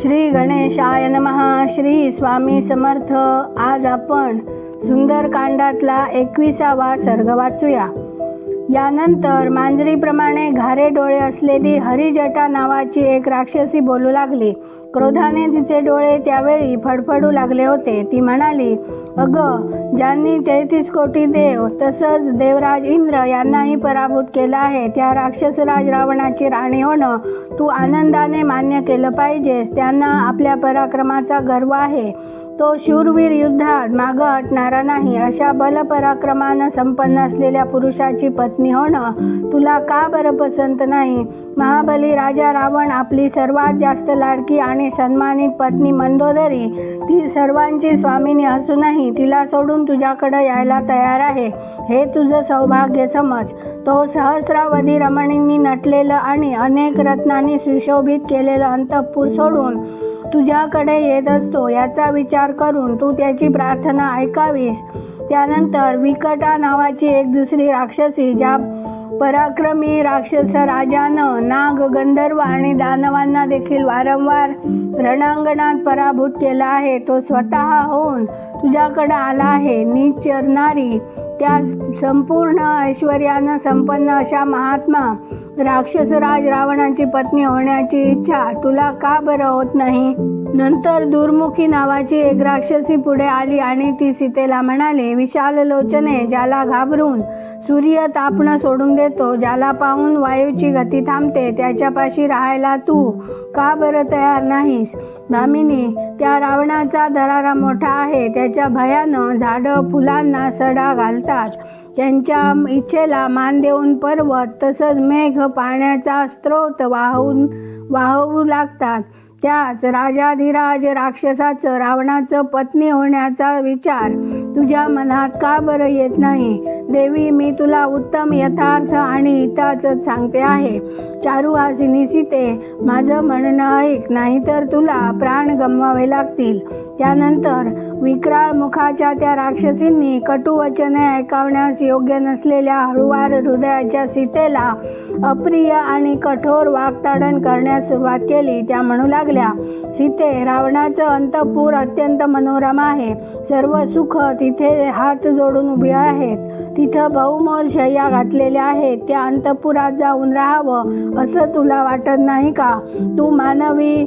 श्री गणेशाय नमहा श्री स्वामी समर्थ. आज आपण सुंदरकांडातला एकविसावा सर्ग वाचूया. यानंतर मांजरीप्रमाणे घारे डोळे असलेली हरिजटा नावाची एक राक्षसी बोलू लागली. क्रोधाने तिचे डोळे त्यावेळी फडफडू लागले होते. ती म्हणाली अगं ज्यांनी तेहतीस कोटी देव तसंच देवराज इंद्र यांनाही पराभूत केला आहे त्या राक्षसराज रावणाची राणी होणं तू आनंदाने मान्य केलं पाहिजेस. त्यांना आपल्या पराक्रमाचा गर्व आहे. तो शूरवीर युद्धात मागं हटणारा नाही. अशा बलपराक्रमानं संपन्न असलेल्या पुरुषाची पत्नी होणं तुला का बरं पसंत नाही? महाबली राजा रावण आपली सर्वात जास्त लाडकी आणि सन्मानित पत्नी मंदोदरी. ती सर्वांची स्वामिनी असूनही तिला सोडून तुझ्याकडं यायला तयार आहे. हे तुझं सौभाग्य समज. तो सहस्रावधी रमणींनी नटलेलं आणि अनेक रत्नांनी सुशोभित केलेलं अंतःपूर सोडून तुझ्याकडे येत असतो याचा विचार करून तू त्याची प्रार्थना ऐकावीस. त्यानंतर विकटा नावाची एक दुसरी राक्षसी ज्या पराक्रमी राक्षस राजानं नाग गंधर्व आणि दानवांना देखील वारंवार रणांगणात पराभूत केला आहे. तो स्वतः होऊन तुझ्याकडं आला आहे. नीच चरणारी त्या संपूर्ण ऐश्वर्यानं संपन्न अशा महात्मा राक्षसराज रावणाची पत्नी होण्याची इच्छा तुला का बरं होत नाही? नंतर दुर्मुखी नावाची एक राक्षसी पुढे आली आणि ती सीतेला म्हणाली विशाल लोचने ज्याला घाबरून सूर्य तापणं सोडून देतो ज्याला पाहून वायूची गती थांबते त्याच्यापाशी राहायला तू का बरं तयार नाहीस? भामिनी त्या रावणाचा दरारा मोठा आहे त्याच्या भयानं झाडं फुलांना सडा घालतात. त्यांच्या इच्छेला मान देऊन पर्वत तसंच मेघ पाण्याचा स्रोत वाहून वाहू लागतात. त्याच राजाधिराज राक्षसाचं रावणाचं पत्नी होण्याचा विचार. तुझ्या मनात का बरं येत नाही? देवी मी तुला उत्तम यथार्थ आणि हिताचंच सांगते आहे. चारू आसिनी सीते माझं म्हणणं ऐक नाहीतर तुला प्राण गमवावे लागतील. त्यानंतर विक्राळ मुखाच्या त्या राक्षसींनी कटुवचने ऐकावण्यास योग्य नसलेल्या हळुवार हृदयाच्या सीतेला अप्रिय आणि कठोर वागताडण करण्यास सुरुवात केली. त्या म्हणू लागल्या सीते रावणाचं अंतपूर अत्यंत मनोरम आहे. सर्व सुख तिथे हात जोडून उभे आहेत. तिथं बहुमोल शय्या घातलेल्या आहेत. त्या अंतपुरात जाऊन राहावं असं तुला वाटत नाही का? तू मानवी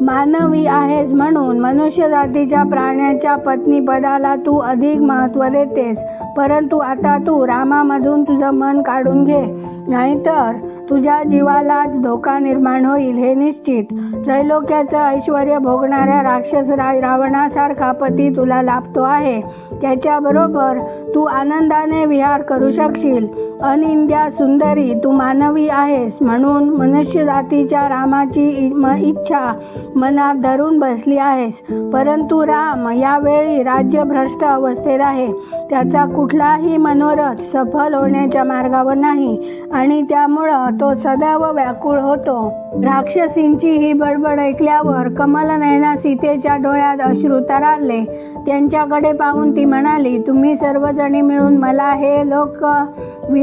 मानवी आहेस म्हणून मनुष्य जातीच्या प्राण्याच्या पत्नीपदाला तू अधिक महत्त्व देतेस. परंतु आता तू रामामधून तुझं मन काढून घे. नाहीतर तुझ्या जीवालाच धोका निर्माण होईल हे निश्चित. त्रैलोक्याचं ऐश्वर भोगणाऱ्या राक्षसराज रावणासारखा पती तुला लाभतो आहे. त्याच्याबरोबर तू आनंदाने विहार करू शकशील. अनिंद्या सुंदरी तू मानवी आहेस म्हणून मनुष्य जातीच्या रामाची इ- म- इच्छा मनात धरून बसली आहेस. परंतु राम यावेळी राज्यभ्रष्ट अवस्थेत आहे. त्याचा कुठलाही मनोरथ सफल होण्याच्या मार्गावर नाही आणि त्यामुळं तो सदैव व्याकुळ होतो. राक्षसींची ही बडबड ऐकल्यावर कमलनयना सीतेच्या डोळ्यात अश्रू तरारले त्यांच्याकडे पाहून ती म्हणाली तुम्ही सर्वजणी मिळून मला हे लोक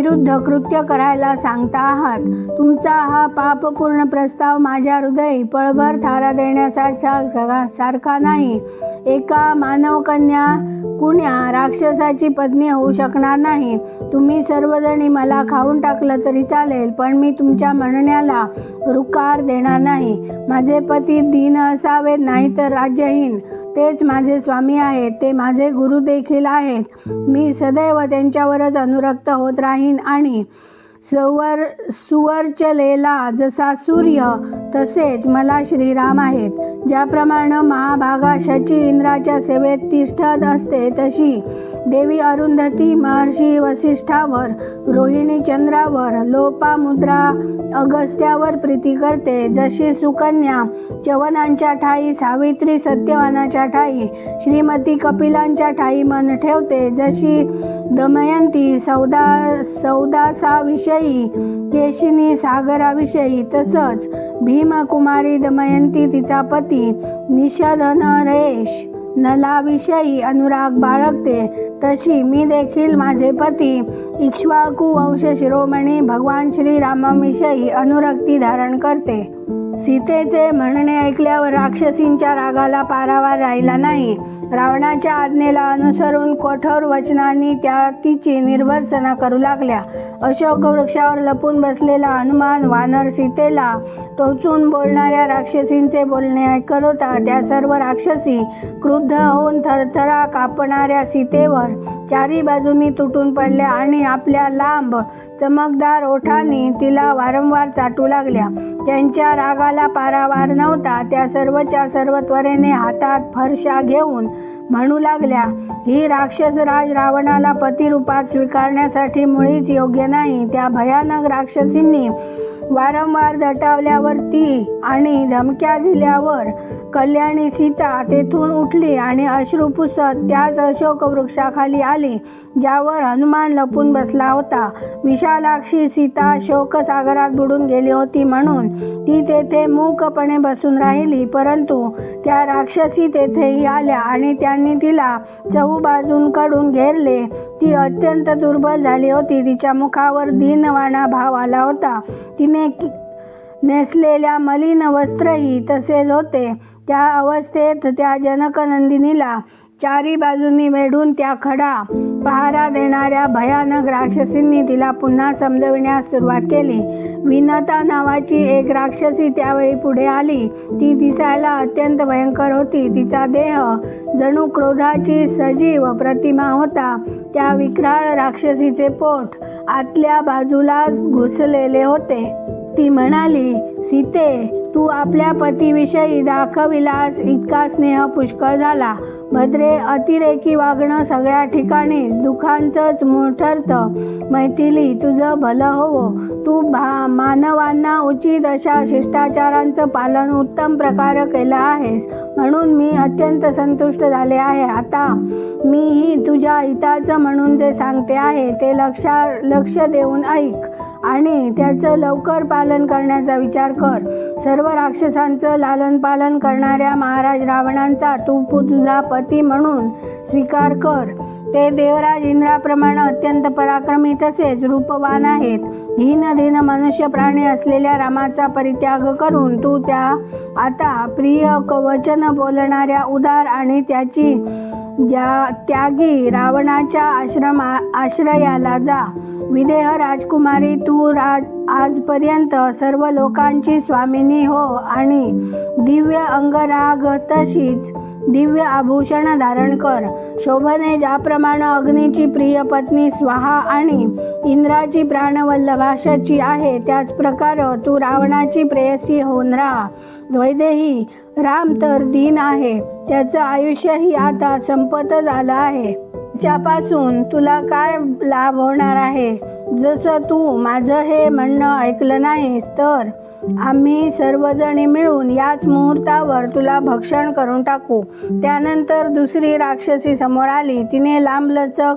विरुद्ध कृत्य करायला सांगता आहात. तुमचा हा पापपूर्ण प्रस्ताव माझ्या हृदय पळभर थारा देण्यासारखा सारखा नाही. एका मानवकन्या कुण्या राक्षसाची पत्नी होऊ शकणार नाही. तुम्ही सर्वजणी मला खाऊन टाकलं तरी चालेल पण मी तुमच्या म्हणण्याला रुकार देणार नाही. माझे पती दीन असावेत नाहीतर राज्यहीन. तेच माझे स्वामी आहेत ते माझे गुरु देखील आहेत. मी सदैव त्यांच्यावरच अनुरक्त होत राहीन आणि सवर सुवर्चलेला जसा सूर्य तसेच मला श्रीराम आहेत. ज्याप्रमाणे महाभागा शची इंद्राच्या सेवेत तिष्ठत असते तशी देवी अरुंधती महर्षी वसिष्ठावर रोहिणी चंद्रावर लोपामुद्रा अगस्त्यावर प्रीती करते. जशी सुकन्या चवनांच्या ठाई सावित्री सत्यवानाच्या ठाई श्रीमती कपिलांच्या ठाई मन ठेवते जशी दमयंती सौदा सौदासाविषयी केशिनी सागराविषयी तसंच भीमकुमारी दमयंती तिचा पती निषधनरेश नलाविषयी अनुराग बाळगते तशी मी देखील माझे पती इक्ष्वाकू वंश शिरोमणी भगवान श्रीरामाविषयी अनुरक्ती धारण करते. सीतेचे म्हणणे ऐकल्यावर राक्षसींच्या रागाला पारावार राहिला नाही. रावणाच्या आज्ञेला अनुसरून कठोर वचनांनी त्या तिची निर्भर्सना करू लागल्या. अशोक वृक्षावर लपून बसलेला हनुमान वानर सीतेला टोचून बोलणाऱ्या राक्षसींचे बोलणे ऐकत होता. त्या सर्व राक्षसी क्रुद्ध होऊन थरथरा कापणाऱ्या सीतेवर चारी बाजूनी तुटून पडल्या आणि आपल्या लांब चमकदार ओठांनी तिला वारंवार चाटू लागल्या. त्यांच्या रागाला पारावार नव्हता. त्या सर्वच्या सर्व त्वरेने हातात फरशा घेऊन म्हणू लागल्या ही राक्षसराज रावणाला पतिरूपात स्वीकारण्यासाठी मुळीच योग्य नाही. त्या भयानक राक्षसींनी वारंवार दटावल्यावरती आणि धमक्या दिल्यावर कल्याणी सीता तेथून उठली आणि अश्रू पुसत त्याच अशोक वृक्षाखाली आली ज्यावर हनुमान लपून बसला होता. विशालाक्षी सीता शोकसागरात बुडून गेली होती म्हणून ती तेथे मूकपणे बसून राहिली परंतु त्या राक्षसी तेथेही आल्या आणि त्यांनी तिला चहूबाजूंकडून घेरले. ती अत्यंत दुर्बल झाली होती तिच्या मुखावर दीनवाणा भाव आला होता. तिने कि- नेसलेल्या मलिन वस्त्रही तसेच होते. त्या अवस्थेत त्या जनकनंदिनीला चारी बाजूंनी वेढून त्या खडा पहारा देणाऱ्या भयानक राक्षसींनी तिला पुन्हा समजविण्यास सुरुवात केली. विनता नावाची एक राक्षसी त्यावेळी पुढे आली. ती दिसायला अत्यंत भयंकर होती. तिचा देह जणू क्रोधाची सजीव प्रतिमा होता. त्या विक्राळ राक्षसीचे पोट आतल्या बाजूला घुसलेले होते. ती म्हणाली सीते तू आपल्या पतीविषयी दाखविलास इतका स्नेह पुष्कळ झाला. भद्रे अतिरेकी वागणं सगळ्या ठिकाणीच दुःखांचंच मूळ ठरतं. मैथिली तुझं भलं होवो. तू भा मानवांना उचित अशा शिष्टाचारांचं पालन उत्तम प्रकारे केलं आहेस. म्हणून मी अत्यंत संतुष्ट झाले आहे. आता मीही तुझ्या हिताचं म्हणून जे सांगते आहे ते लक्षा लक्ष देऊन ऐक आणि त्याचं लवकर पालन करण्याचा विचार कर. सर्व राक्षसांचं लालन पालन करणाऱ्या महाराज रावणांचा तू पु- तुझा पती म्हणून स्वीकार कर. ते देवराज इंद्राप्रमाणे अत्यंत पराक्रमी तसेच रूपवान आहेत. हीनधीन मनुष्य प्राणी असलेल्या रामाचा परित्याग करून तू त्या आता प्रिय कवचन बोलणाऱ्या उदार आणि त्याची ज्या त्यागी रावणाच्या आश्रमा आश्रयाला जा. विदेह राजकुमारी तू राज आजपर्यंत सर्व लोकांची स्वामिनी हो आणि दिव्य अंगराग तशीच दिव्य आभूषण धारण कर. शोभने ज्याप्रमाणे अग्नीची प्रिय पत्नी स्वाहा आणि इंद्राची प्राणवल्लभाषाची आहे त्याच प्रकार तू रावणाची प्रेयसी होऊन राहा. वैदेही राम तर दीन आहे त्याचं आयुष्यही आता संपत झालं आहे. च्यापासून तुला काय लाभ होणार आहे? जसं तू माझं हे म्हणणं ऐकलं नाहीस तर आम्ही सर्वजणी मिळून याच मुहूर्तावर तुला भक्षण करून टाकू. त्यानंतर दुसरी राक्षसी समोर आली. तिने लांबलचक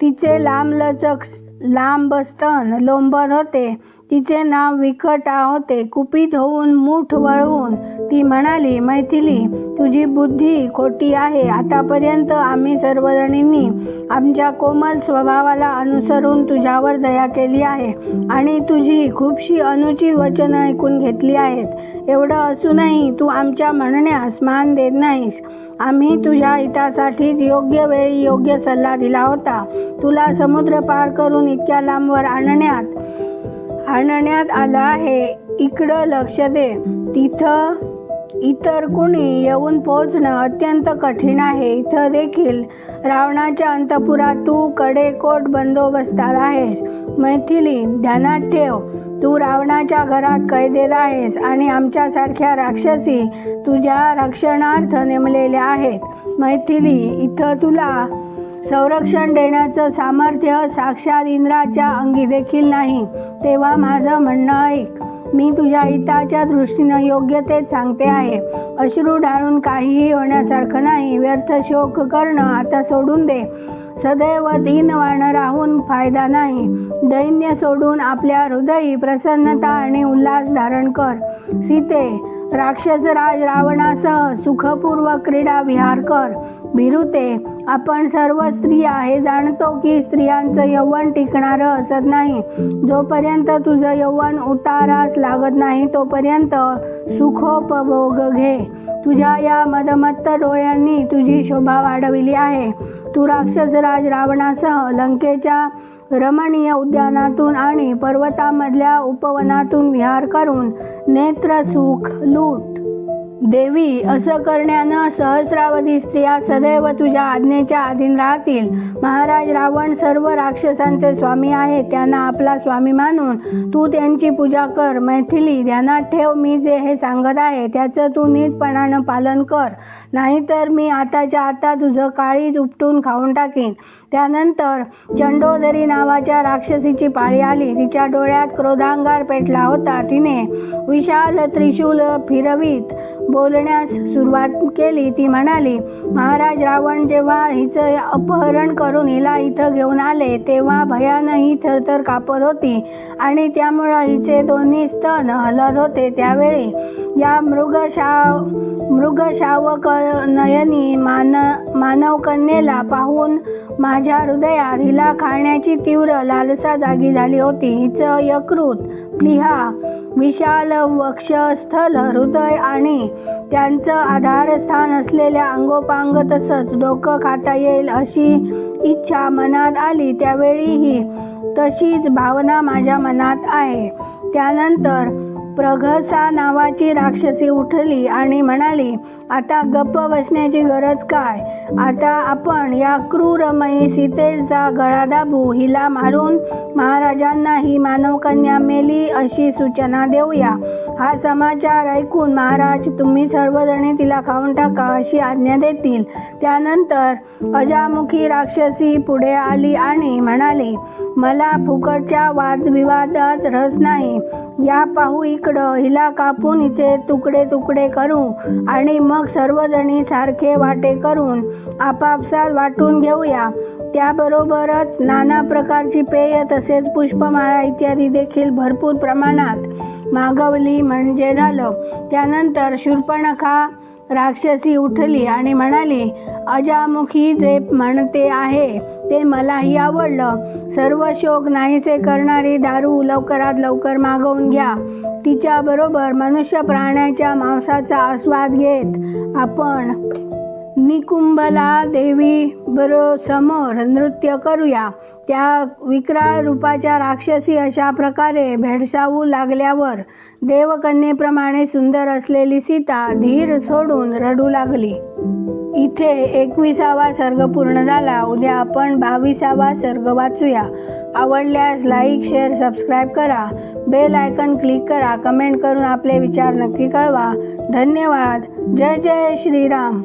तिचे लांबलचक लांब स्तन लोंबत होते. तिचे नाव विकटा होते कुपित होऊन मूठ वळवून ती म्हणाली मैथिली तुझी बुद्धी खोटी आहे. आतापर्यंत आम्ही सर्वजणींनी आमच्या कोमल स्वभावाला अनुसरून तुझ्यावर दया केली आहे आणि तुझी खूपशी अनुचित वचनं ऐकून घेतली आहेत. एवढं असूनही तू आमच्या म्हणण्यास मान देत नाहीस. आम्ही तुझ्या हितासाठीच योग्य वेळी योग्य सल्ला दिला होता. तुला समुद्र पार करून इतक्या लांबवर आणण्यात आणण्यात आलं आहे. इकडं लक्ष दे. तिथं इतर कुणी येऊन पोहोचणं अत्यंत कठीण आहे. इथं देखील रावणाच्या अंतपुरात तू कडेकोट बंदोबस्तात आहेस. मैथिली ध्यानात ठेव. तू रावणाच्या घरात कैदेत आहेस आणि आमच्यासारख्या राक्षसी तुझ्या रक्षणार्थ नेमलेल्या आहेत. मैथिली इथं तुला संरक्षण देण्याचं सामर्थ्य साक्षात इंद्राच्या अंगी देखील नाही. तेव्हा माझं म्हणणं ऐक. मी तुझ्या हिताच्या दृष्टीनं योग्य तेच सांगते आहे. अश्रू ढाळून काहीही होण्यासारखं नाही. व्यर्थ शोक करणं आता सोडून दे. सदैव दीनवाण राहून फायदा नाही. दैन्य सोडून आपल्या हृदयी प्रसन्नता आणि उल्हास धारण कर. सीते राक्षसराज रावणासह सुखपूर्वक क्रीडा विहार कर. भिरुते आपण सर्व स्त्रिया हे जाणतो की स्त्रियांचं यौवन टिकणारं असत नाही. जोपर्यंत तुझं यौवन उतारास लागत नाही तोपर्यंत सुखोपभोग घे. तुझ्या या मदमत्त डोळ्यांनी तुझी शोभा वाढविली आहे. तू राक्षसराज रावणासह लंकेच्या रमणीय उद्यानातून आणि पर्वतामधल्या उपवनातून विहार करून नेत्रसुख लूट देवी असं करण्यानं सहस्रावधी स्त्रिया सदैव तुझ्या आज्ञेच्या अधीन राहतील. महाराज रावण सर्व राक्षसांचे स्वामी आहे त्यांना आपला स्वामी मानून तू त्यांची पूजा कर. मैथिली ध्यानात ठेव मी जे हे सांगत आहे त्याचं तू नीटपणानं पालन कर. नाहीतर मी आताच्या आता तुझं काळीज उपटून खाऊन टाकीन. त्यानंतर चंडोदरी नावाच्या राक्षसीची पाळी आली. तिच्या डोळ्यात क्रोधांगार पेटला होता. तिने विशाल त्रिशूल फिरवीत बोलण्यास सुरुवात केली. ती म्हणाली महाराज रावण जेव्हा हिचं अपहरण करून हिला इथं घेऊन आले तेव्हा भयानं ही थरथर कापत होती आणि त्यामुळं हिचे दोन्ही स्तन हलत होते. त्यावेळी या मृगशाव मृगशावक नयनी मान मानव कन्येला पाहून माझ्या हृदयात हिला खाण्याची तीव्र लालसा जागी झाली होती. हिचं यकृत लिहा विशाल वक्षस्थल हृदय आणि त्यांचं आधारस्थान असलेल्या अंगोपांग तसंच डोकं खाता येईल अशी इच्छा मनात आली. त्यावेळीही तशीच भावना माझ्या मनात आहे. त्यानंतर प्रघसा नावाची राक्षसी उठली आणि म्हणाली आता गप्प बसण्याची गरज काय? आता आपण या क्रूरमयी सीतेचा गळा दाबू हिला मारून महाराजांना ही मानवकन्या मेली अशी सूचना देऊया. हा समाचार ऐकून महाराज तुम्ही सर्वजणी तिला खाऊन टाका अशी आज्ञा देतील. त्यानंतर अजामुखी राक्षसी पुढे आली आणि म्हणाली मला फुकटच्या वादविवादात रस नाही. या पाहू इकडं हिला कापून हिचे तुकडे तुकडे करू आणि मग सर्वजणी सारखे वाटे करून आपापसात वाटून घेऊया. त्याबरोबरच नाना प्रकारची पेय तसेच पुष्पमाळा इत्यादी देखील भरपूर प्रमाणात मागवली म्हणजे झालं. त्यानंतर शूर्पणखा राक्षसी उठली आणि म्हणाली अजामुखी जे म्हणते आहे ते मलाही आवडलं. सर्व शोक नाहीसे करणारी दारू लवकरात लवकर मागवून घ्या. तिच्याबरोबर मनुष्य प्राण्याच्या मांसाचा आस्वाद घेत आपण निकुंभला देवी बरो समोर नृत्य करूया. त्या विक्राळ रूपाच्या राक्षसी अशा प्रकारे भेडसावू लागल्यावर देवकन्येप्रमाणे सुंदर असलेली सीता धीर सोडून रडू लागली. इथे एकविसावा सर्ग पूर्ण झाला. उद्या आपण बावीसावा सर्ग वाचूया. आवडल्यास लाईक शेअर सबस्क्राईब करा. बेल आयकन क्लिक करा. कमेंट करून आपले विचार नक्की कळवा. धन्यवाद. जय जय श्रीराम.